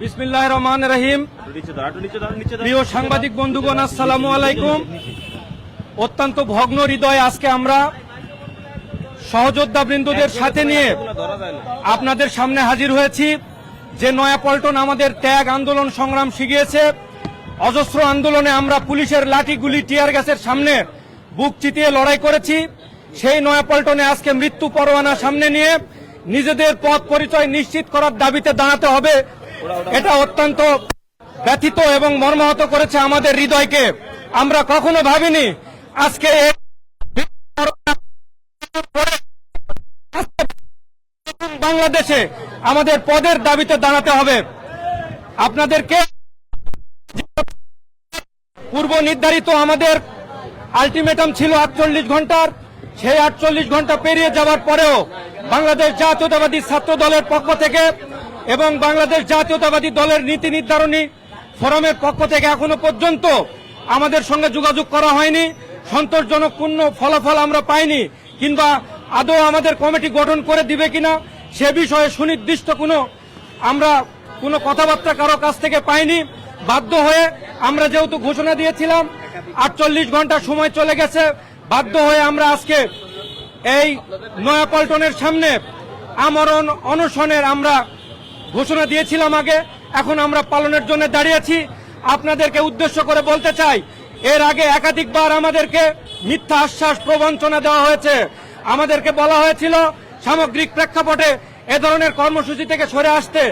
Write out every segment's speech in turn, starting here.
বিসমিল্লাহ রহমান রহিম। প্রিয় সাংবাদিক বন্ধুগণ, আসসালামু আলাইকুম। অত্যন্ত ভগ্ন হৃদয় আজকে আমরা সহযোদ্ধা বৃন্দদের সাথে নিয়ে আপনাদের সামনে হাজির হয়েছি। যে নয়াপল্টন আমাদের ত্যাগ আন্দোলন সংগ্রাম শিখিয়েছে, অজস্র আন্দোলনে আমরা পুলিশের লাঠি গুলি টিয়ার গ্যাসের সামনে বুক চিতিয়ে লড়াই করেছি। সেই নয়াপল্টনে আজকে মৃত্যু পরোয়ানা সামনে নিয়ে নিজেদের পথ পরিচয় নিশ্চিত করার দাবিতে দাঁড়াতে হবে। এটা অত্যন্ত ব্যথিত এবং মর্মাহত করেছে আমাদের হৃদয়কে। আমরা কখনো ভাবিনি আজকে বাংলাদেশে আমাদের পদের দাবিতে দাঁড়াতে হবে। আপনাদেরকে পূর্ব নির্ধারিত আমাদের আলটিমেটাম ছিল আটচল্লিশ ঘণ্টার, সেই আটচল্লিশ ঘণ্টা পেরিয়ে যাওয়ার পরেও বাংলাদেশ জাতীয়তাবাদী ছাত্র দলের পক্ষ থেকে এবং বাংলাদেশ জাতীয়তাবাদী দলের নীতি নির্ধারণী ফোরামের পক্ষ থেকে এখনও পর্যন্ত আমাদের সঙ্গে যোগাযোগ করা হয়নি। সন্তোষজনক পূর্ণ ফলাফল আমরা পাইনি, কিংবা আদৌ আমাদের কমিটি গঠন করে দিবে কিনা সে বিষয়ে সুনির্দিষ্ট কোনো আমরা কোনো কথাবার্তা কারও কাছ থেকে পাইনি। বাধ্য হয়ে আমরা যেহেতু ঘোষণা দিয়েছিলাম, আটচল্লিশ ঘণ্টা সময় চলে গেছে, বাধ্য হয়ে আমরা আজকে এই নয়াপল্টনের সামনে আমরণ অনশনের আমরা ঘোষণা দিয়েছিলাম আগে, এখন আমরা পালনের জন্য দাঁড়িয়েছি আপনাদেরকে উদ্দেশ্য করে বলতে চাই, এর আগে একাধিকবার আমাদেরকে মিথ্যা আশ্বাস প্রবঞ্চনা দেওয়া হয়েছে। আমাদেরকে বলা হয়েছিল, সামগ্রিক প্রেক্ষাপটে এ ধরনের কর্মসূচি থেকে সরে আসতে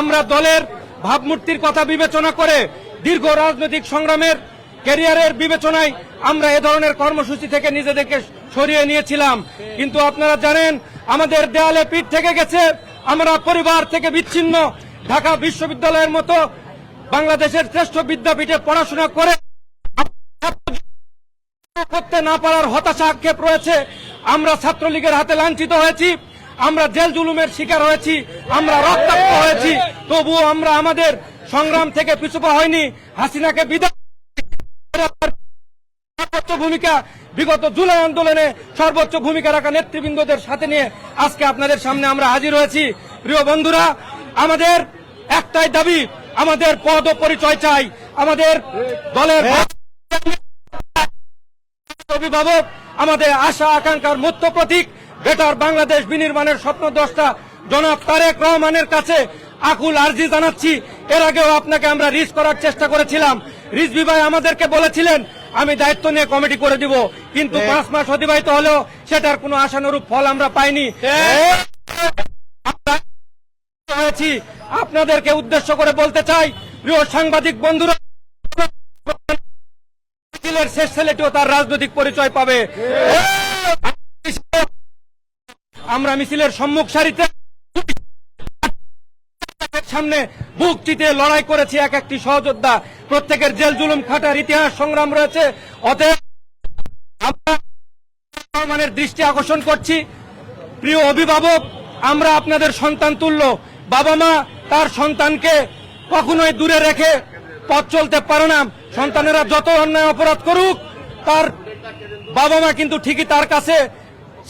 আমরা দলের ভাবমূর্তির কথা বিবেচনা করে দীর্ঘ রাজনৈতিক সংগ্রামের, ক্যারিয়ারের বিবেচনায় আমরা এ ধরনের কর্মসূচি থেকে নিজেদেরকে সরিয়ে নিয়েছিলাম। কিন্তু আপনারা জানেন, আমাদের দেয়ালে পিঠ থেকে গেছে আমরা পরিবার থেকে বিচ্ছিন্ন ঢাকা বিশ্ববিদ্যালয়ের মতো বাংলাদেশের শ্রেষ্ঠ বিদ্যাপীঠে পড়াশোনা করে করতে না পারার হতাশা আক্ষেপ রয়েছে। আমরা ছাত্রলীগের হাতে লাঞ্ছিত হয়েছি। আমরা জেল জুলুমের শিকার হয়েছি। আমরা রক্তাক্ত হয়েছি। তবুও আমরা আমাদের সংগ্রাম থেকে পিছুপা হয়নি। হাসিনাকে বিদায় ভূমিকা বিগত জুলাই আন্দোলনে সর্বোচ্চ ভূমিকা রাখা নেতৃবৃন্দদের সাথে নিয়ে আজকে আপনাদের সামনে আমরা হাজির হয়েছি। প্রিয় বন্ধুরা আমাদের একটাই দাবি আমাদের পদ পরিচয় চাই। আমাদের দলের অভিভাবক আমাদের আশা আকাঙ্ক্ষার মুক্ত প্রতীক বেটার বাংলাদেশ বিনির্মাণের স্বপ্ন দশটা জনাব তারেক রহমানের কাছে আকুল আর্জি জানাচ্ছি। এর আগেও আপনাকে আমরা রিস করার চেষ্টা করেছিলাম। রিজভি ভাই আমাদেরকে বলেছিলেন আমি দায়িত্ব নিয়ে কমিটি করে দিব। কিন্তু পাঁচ মাস অতিবাহিত হলেও সেটার কোনো আশানুরূপ ফল আমরা পাইনি। আমরা হয়েছি আপনাদেরকে উদ্দেশ্য করে বলতে চাই, প্রিয় সাংবাদিক বন্ধুরা শেষ ছেলেটিও তার রাজনৈতিক পরিচয় পাবে। আমরা মিছিলের সম্মুখ সারিতে সামনে বুক চিতে লড়াই করেছি এক একটি সহযোদ্ধা। প্রত্যেকের জেল জুলুম খাটার ইতিহাস সংগ্রাম রয়েছে। অতএব আমরা দৃষ্টি আকর্ষণ করছি। প্রিয় অভিভাবক, আমরা আপনাদের সন্তান তুল্য। বাবা মা তার সন্তানকে কখনোই দূরে রেখে পথ চলতে পারে না। সন্তানেরা যত অন্যায় অপরাধ করুক, তার বাবা মা কিন্তু ঠিকই তার কাছে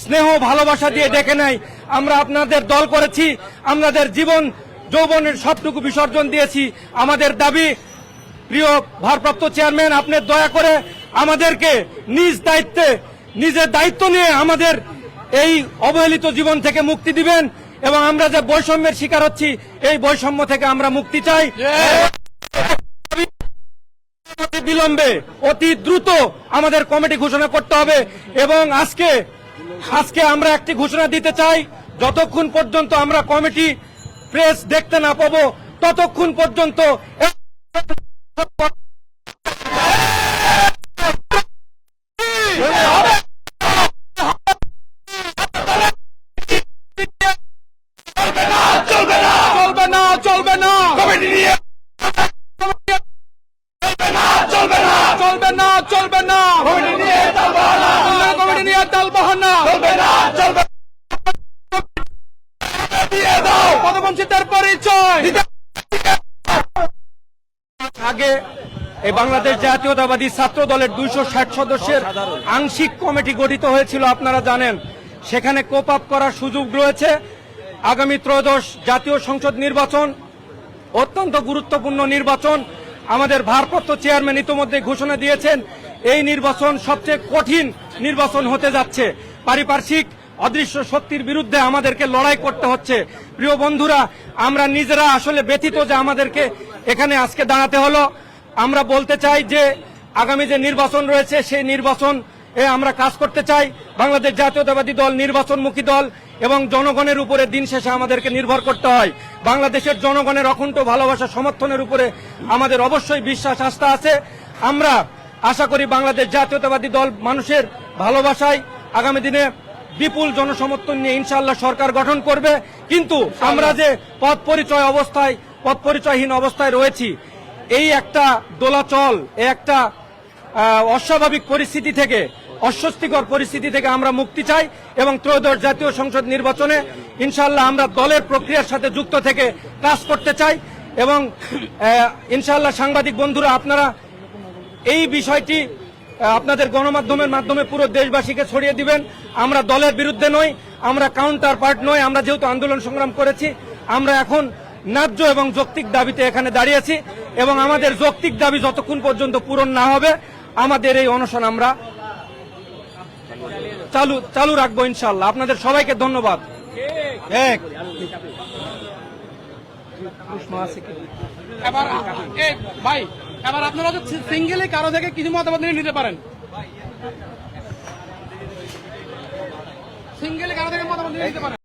স্নেহ, ভালোবাসা দিয়ে ডেকে নেয়। আমরা আপনাদের দল করেছি আমাদের জীবন, যৌবনের সবটুকু বিসর্জন দিয়েছি। আমাদের দাবি, প্রিয় ভারপ্রাপ্ত চেয়ারম্যান, আপনি দয়া করে আমাদেরকে নিজ দায়িত্বে, নিজের দায়িত্ব নিয়ে আমাদের এই অবহেলিত জীবন থেকে মুক্তি দিবেন। এবং আমরা যে বৈষম্যের শিকার হচ্ছি, এই বৈষম্য থেকে আমরা মুক্তি চাই। বিলম্বে, অতি দ্রুত আমাদের কমিটি ঘোষণা করতে হবে এবং আজকে আজকে আমরা একটি ঘোষণা দিতে চাই, যতক্ষণ পর্যন্ত আমরা কমিটি প্রেস দেখতে না পাবো, ততক্ষণ পর্যন্ত পরিচয়। আগে এই বাংলাদেশ জাতীয়তাবাদী ছাত্র দলের দুইশো ষাট সদস্যের আংশিক কমিটি গঠিত হয়েছিল, আপনারা জানেন। সেখানে কোপ আপ করার সুযোগ রয়েছে। আগামী ত্রয়োদশ জাতীয় সংসদ নির্বাচন, অত্যন্ত গুরুত্বপূর্ণ নির্বাচন। আমাদের ভারপ্রাপ্ত চেয়ারম্যান ইতোমধ্যে ঘোষণা দিয়েছেন, এই নির্বাচন সবচেয়ে কঠিন নির্বাচন হতে যাচ্ছে। পারিপার্শ্বিক অদৃশ্য শক্তির বিরুদ্ধে আমাদেরকে লড়াই করতে হচ্ছে। প্রিয় বন্ধুরা, আমরা নিজেরা আসলে ব্যথিত যে আমাদেরকে এখানে আজকে দাঁড়াতে হলো। আমরা বলতে চাই যে, আগামী যে নির্বাচন রয়েছে, সেই নির্বাচন এ আমরা কাজ করতে চাই। বাংলাদেশ জাতীয়তাবাদী দল নির্বাচনমুখী দল এবং জনগণের উপরে দিন শেষে আমাদেরকে নির্ভর করতে হয়। বাংলাদেশের জনগণের অকুণ্ঠ ভালোবাসা সমর্থনের উপরে আমাদের অবশ্যই বিশ্বাস, আস্থা আছে। আমরা আশা করি বাংলাদেশ জাতীয়তাবাদী দল মানুষের ভালোবাসায় আগামী দিনে বিপুল জনসমর্থন নিয়ে ইনশাল্লাহ সরকার গঠন করবে। কিন্তু আমরা যে পথ পরিচয় অবস্থায় পথ পরিচয়হীন অবস্থায় রয়েছি, এই একটা দোলাচল একটা অস্বাভাবিক পরিস্থিতি থেকে, অস্বস্তিকর পরিস্থিতি থেকে আমরা মুক্তি চাই এবং ত্রয়োদশ জাতীয় সংসদ নির্বাচনে ইনশাল্লাহ আমরা দলের প্রক্রিয়ার সাথে যুক্ত থেকে কাজ করতে চাই এবং ইনশাল্লাহ সাংবাদিক বন্ধুরা, আপনারা এই বিষয়টি আপনাদের গণমাধ্যমের মাধ্যমে পুরো দেশবাসীকে ছড়িয়ে দিবেন। আমরা দলের বিরুদ্ধে নই আমরা কাউন্টার পার্ট নই আমরা যেহেতু আন্দোলন সংগ্রাম করেছি আমরা এখন ন্যায্য এবং যৌক্তিক দাবিতে এখানে দাঁড়িয়েছি এবং আমাদের যৌক্তিক দাবি যতক্ষণ পর্যন্ত পূরণ না হবে আমাদের এই অনশন আমরা চালু চালু রাখব ইনশাল্লাহ আপনাদের সবাইকে ধন্যবাদ। এক। এবার ভাই এবার আপনারা তো সিঙ্গেলি কারও থেকে কিছু মতামত নিয়ে নিতে পারেন। সিঙ্গেলি কারও থেকে মতামত নিয়ে নিতে পারেন।